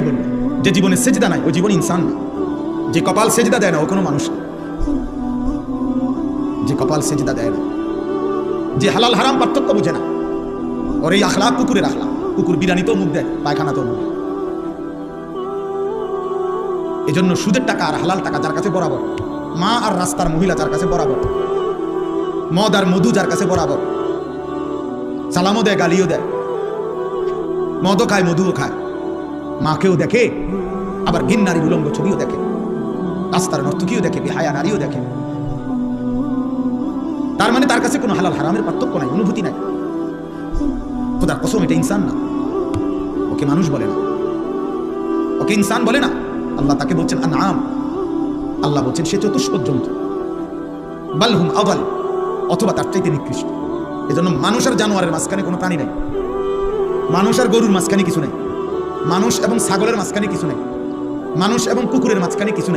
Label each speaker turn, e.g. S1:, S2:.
S1: কাকে বলব? যে জীবনে সেজদা নাই, ও জীবন ইনসান না। যে কপাল সেজদা দেয় না, ও কোনো মানুষ না। যে কপাল সেজদা দেয় না। যে হালাল হারাম পার্থক্য বুঝে না। ওর এই আখলা কুকুরের আখলা কুকুর বিরানিতেও মুখ দেয়, পায়খানাতেও মুখ দেয়। এজন্য সুদের টাকা আর হালাল টাকা যার কাছে বরাবর, মা আর রাস্তার মহিলা যার কাছে বরাবর, মদ আর মধু যার কাছে বরাবর, সালামও দেয়, গালিও দেয়। মদও খায়, মধুও খায়। মাকেও দেখে, আবার গিন নারীর উলঙ্গ ছবিও দেখে। রাস্তার নর্তকীও দেখে, বিহায়া নারীও দেখে। তার মানে তার কাছে কোনো হালাল হারামের পার্থক্য নাই, অনুভূতি নাই। খোদার কসম, এটা ইনসান না। ওকে মানুষ বলে না। ওকে ইনসান বলে না। আল্লাহ তাকে বলছেন নাম আল্লাহ বলছেন, সে চতুষ্পদ জন্তু। বালহুম আবাল, অথবা তার চাইতে নিকৃষ্ট। এজন্য মানুষ আর জানোয়ারের মাঝখানে কোনো প্রাণী নাই। মানুষ আর গরুর মাঝখানে কিছু নেই। মানুষ এবং ছাগলের মাঝখানে কিছু নেই। মানুষ এবং কুকুরের মাঝখানে কিছু নেই।